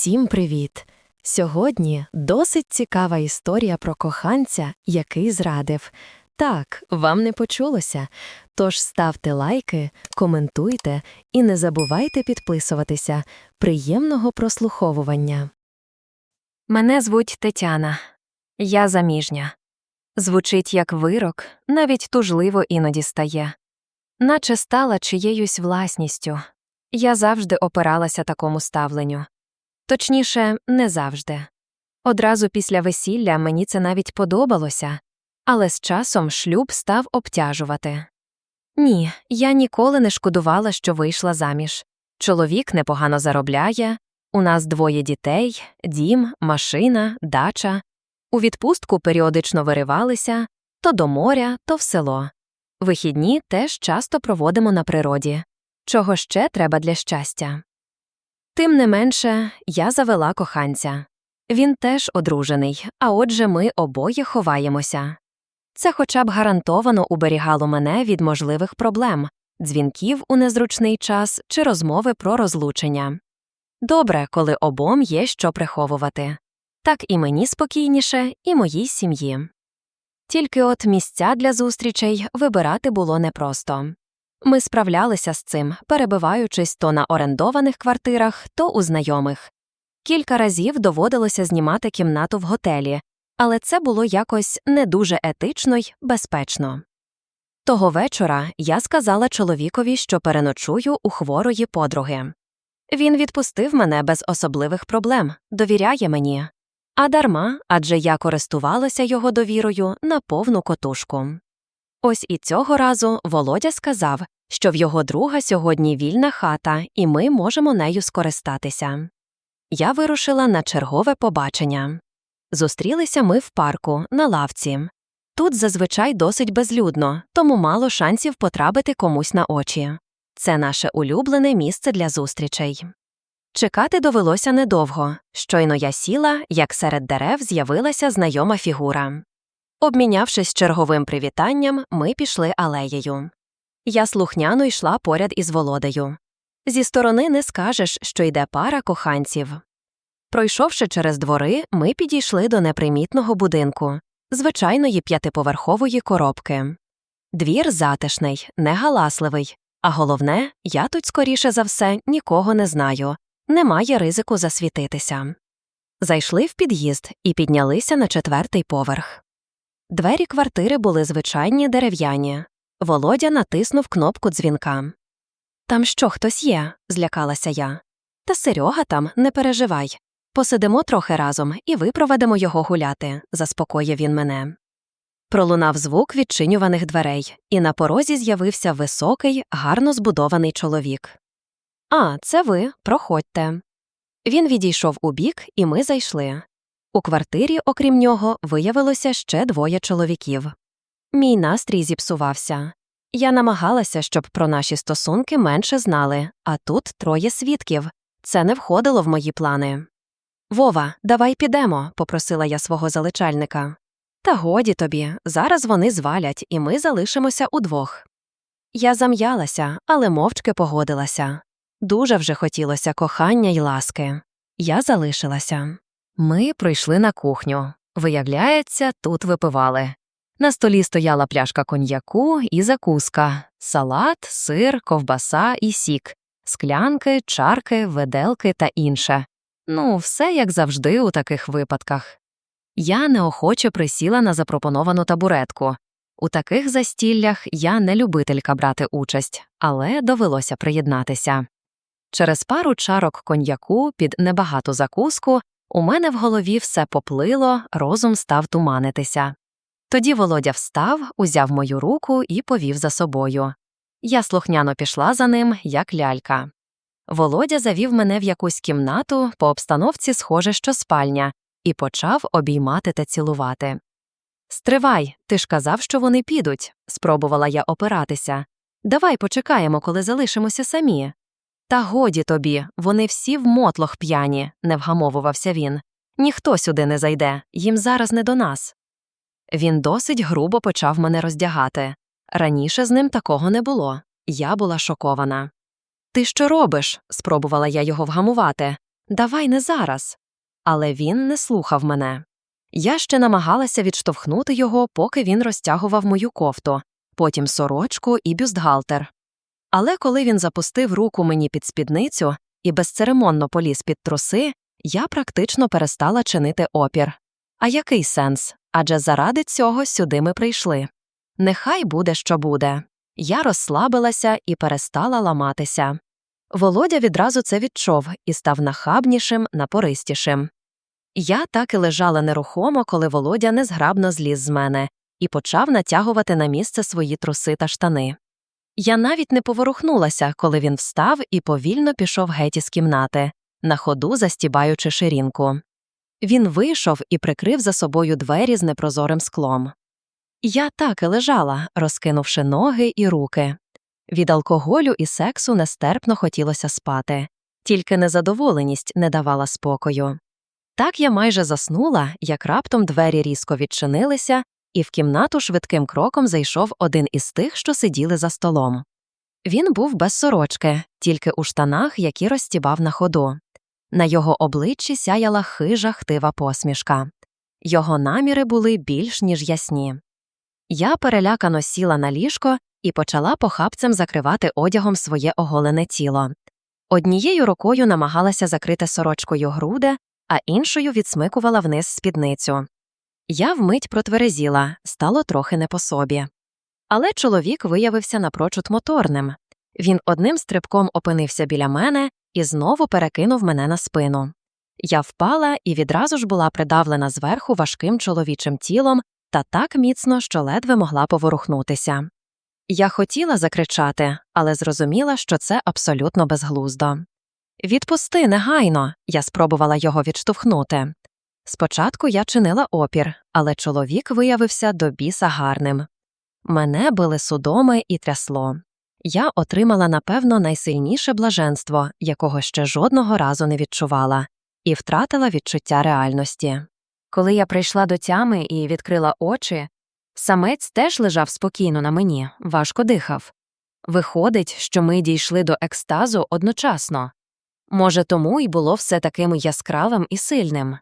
Всім привіт! Сьогодні досить цікава історія про коханця, який зрадив. Так, вам не почулося. Тож ставте лайки, коментуйте і не забувайте підписуватися. Приємного прослуховування. Мене звуть Тетяна. Я заміжня. Звучить як вирок, навіть тужливо іноді стає. Наче стала чиєюсь власністю. Я завжди опиралася такому ставленню. Точніше, не завжди. Одразу після весілля мені це навіть подобалося, але з часом шлюб став обтяжувати. Ні, я ніколи не шкодувала, що вийшла заміж. Чоловік непогано заробляє, у нас двоє дітей, дім, машина, дача. У відпустку періодично виривалися то до моря, то в село. Вихідні теж часто проводимо на природі. Чого ще треба для щастя? Тим не менше, я завела коханця. Він теж одружений, а отже, ми обоє ховаємося. Це хоча б гарантовано уберігало мене від можливих проблем, дзвінків у незручний час чи розмови про розлучення. Добре, коли обом є що приховувати. Так і мені спокійніше, і моїй сім'ї. Тільки от місця для зустрічей вибирати було непросто. Ми справлялися з цим, перебиваючись то на орендованих квартирах, то у знайомих. Кілька разів доводилося знімати кімнату в готелі, але це було якось не дуже етично й безпечно. Того вечора я сказала чоловікові, що переночую у хворої подруги. Він відпустив мене без особливих проблем, довіряє мені. А дарма, адже я користувалася його довірою на повну котушку. Ось і цього разу Володя сказав, що в його друга сьогодні вільна хата, і ми можемо нею скористатися. Я вирушила на чергове побачення. Зустрілися ми в парку, на лавці. Тут зазвичай досить безлюдно, тому мало шансів потрапити комусь на очі. Це наше улюблене місце для зустрічей. Чекати довелося недовго. Щойно я сіла, як серед дерев з'явилася знайома фігура. Обмінявшись черговим привітанням, ми пішли алеєю. Я слухняно йшла поряд із Володею. Зі сторони не скажеш, що йде пара коханців. Пройшовши через двори, ми підійшли до непримітного будинку, звичайної п'ятиповерхової коробки. Двір затишний, негаласливий, а головне, я тут, скоріше за все, нікого не знаю, немає ризику засвітитися. Зайшли в під'їзд і піднялися на четвертий поверх. Двері квартири були звичайні дерев'яні. Володя натиснув кнопку дзвінка. Там що, хтось є? злякалася я. Та Серега там, не переживай. Посидимо трохи разом і випроведемо його гуляти, заспокоїв він мене. Пролунав звук відчинюваних дверей, і на порозі з'явився високий, гарно збудований чоловік. А, це ви, проходьте. Він відійшов у бік, і ми зайшли. У квартирі, окрім нього, виявилося ще двоє чоловіків. Мій настрій зіпсувався. Я намагалася, щоб про наші стосунки менше знали, а тут троє свідків. Це не входило в мої плани. Вова, давай підемо, попросила я свого заличальника. Та годі тобі, зараз вони звалять, і ми залишимося удвох. Я зам'ялася, але мовчки погодилася. Дуже вже хотілося кохання й ласки. Я залишилася. Ми прийшли на кухню. Виявляється, тут випивали. На столі стояла пляшка коньяку і закуска, салат, сир, ковбаса і сік, склянки, чарки, веделки та інше. Ну, все як завжди у таких випадках. Я неохоче присіла на запропоновану табуретку. У таких застіллях я не любителька брати участь, але довелося приєднатися. Через пару чарок коньяку під небагату закуску у мене в голові все поплило, розум став туманитися. Тоді Володя встав, узяв мою руку і повів за собою. Я слухняно пішла за ним, як лялька. Володя завів мене в якусь кімнату, по обстановці схоже, що спальня, і почав обіймати та цілувати. Стривай, ти ж казав, що вони підуть, спробувала я опиратися. Давай почекаємо, коли залишимося самі. Та годі тобі, вони всі в мотлох п'яні, не вгамовувався він. Ніхто сюди не зайде, їм зараз не до нас. Він досить грубо почав мене роздягати. Раніше з ним такого не було. Я була шокована. Ти що робиш? спробувала я його вгамувати. давай не зараз. Але він не слухав мене. Я ще намагалася відштовхнути його, поки він розтягував мою кофту, потім сорочку і бюстгальтер. Але коли він запустив руку мені під спідницю і безцеремонно поліз під труси, я практично перестала чинити опір. А який сенс? Адже заради цього сюди ми прийшли. Нехай буде, що буде. Я розслабилася і перестала ламатися. Володя відразу це відчув і став нахабнішим, напористішим. Я так і лежала нерухомо, коли Володя незграбно зліз з мене і почав натягувати на місце свої труси та штани. Я навіть не поворухнулася, коли він встав і повільно пішов геть із кімнати, на ходу застібаючи ширинку. Він вийшов і прикрив за собою двері з непрозорим склом. Я так і лежала, розкинувши ноги і руки. Від алкоголю і сексу нестерпно хотілося спати, тільки незадоволеність не давала спокою. Так я майже заснула, як раптом двері різко відчинилися, і в кімнату швидким кроком зайшов один із тих, що сиділи за столом. Він був без сорочки, тільки у штанах, які розстібав на ходу. На його обличчі сяяла хижа хтива посмішка. Його наміри були більш ніж ясні. Я перелякано сіла на ліжко і почала похапцем закривати одягом своє оголене тіло. Однією рукою намагалася закрити сорочкою груди, а іншою відсмикувала вниз спідницю. Я вмить протверезіла, стало трохи не по собі. Але чоловік виявився напрочуд моторним. Він одним стрибком опинився біля мене і знову перекинув мене на спину. Я впала і відразу ж була придавлена зверху важким чоловічим тілом та так міцно, що ледве могла поворухнутися. Я хотіла закричати, але зрозуміла, що це абсолютно безглуздо. Відпусти негайно, я спробувала його відштовхнути. Спочатку я чинила опір, але чоловік виявився до біса гарним. Мене били судоми і трясло. Я отримала, напевно, найсильніше блаженство, якого ще жодного разу не відчувала, і втратила відчуття реальності. Коли я прийшла до тями і відкрила очі, самець теж лежав спокійно на мені, важко дихав. Виходить, що ми дійшли до екстазу одночасно. Може, тому й було все таким яскравим і сильним.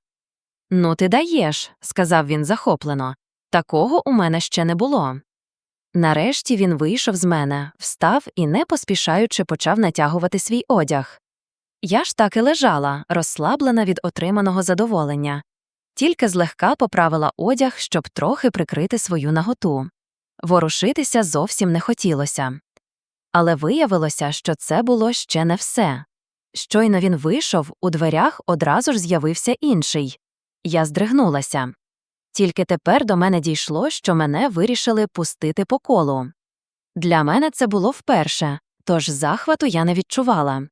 Ну, ти даєш, сказав він захоплено. Такого у мене ще не було. Нарешті він вийшов з мене, встав і, не поспішаючи, почав натягувати свій одяг. Я ж так і лежала, розслаблена від отриманого задоволення, тільки злегка поправила одяг, щоб трохи прикрити свою наготу. Ворушитися зовсім не хотілося. Але виявилося, що це було ще не все. Щойно він вийшов, у дверях одразу ж з'явився інший. Я здригнулася. Тільки тепер до мене дійшло, що мене вирішили пустити по колу. Для мене це було вперше, тож захвату я не відчувала.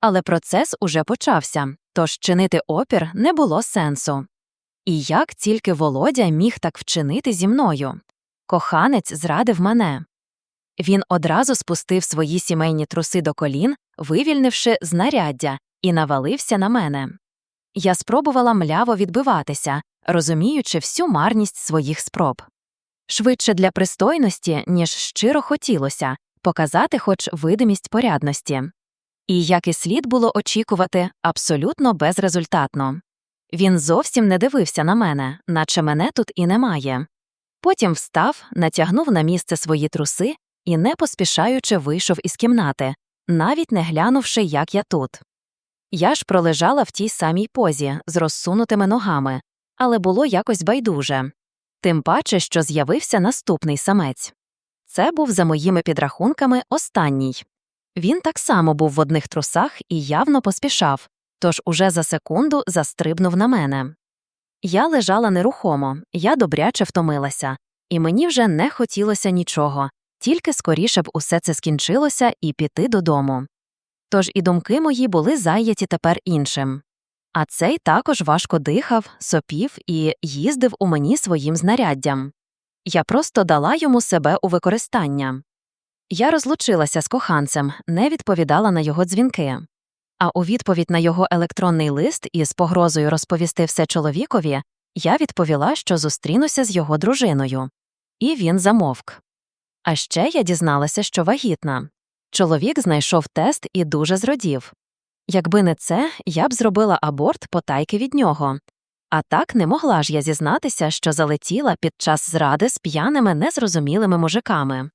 Але процес уже почався, тож чинити опір не було сенсу. І як тільки Володя міг так вчинити зі мною? Коханець зрадив мене. Він одразу спустив свої сімейні труси до колін, вивільнивши знаряддя, і навалився на мене. Я спробувала мляво відбиватися, розуміючи всю марність своїх спроб. Швидше для пристойності, ніж щиро хотілося показати хоч видимість порядності. І, як і слід було очікувати, абсолютно безрезультатно. Він зовсім не дивився на мене, наче мене тут і немає. Потім встав, натягнув на місце свої труси і, не поспішаючи, вийшов із кімнати, навіть не глянувши, як я тут. Я ж пролежала в тій самій позі з розсунутими ногами, але було якось байдуже. Тим паче, що з'явився наступний самець. Це був, за моїми підрахунками, останній. Він так само був в одних трусах і явно поспішав, тож уже за секунду застрибнув на мене. Я лежала нерухомо, я добряче втомилася, і мені вже не хотілося нічого, тільки скоріше б усе це скінчилося і піти додому. Тож і думки мої були зайняті тепер іншим. А цей також важко дихав, сопів і їздив у мені своїм знаряддям. Я просто дала йому себе у використання. Я розлучилася з коханцем, не відповідала на його дзвінки. А у відповідь на його електронний лист із погрозою розповісти все чоловікові, я відповіла, що зустрінуся з його дружиною. І він замовк. А ще я дізналася, що вагітна. Чоловік знайшов тест і дуже зрадів. Якби не це, я б зробила аборт потайки від нього. А так не могла ж я зізнатися, що залетіла під час зради з п'яними незрозумілими мужиками.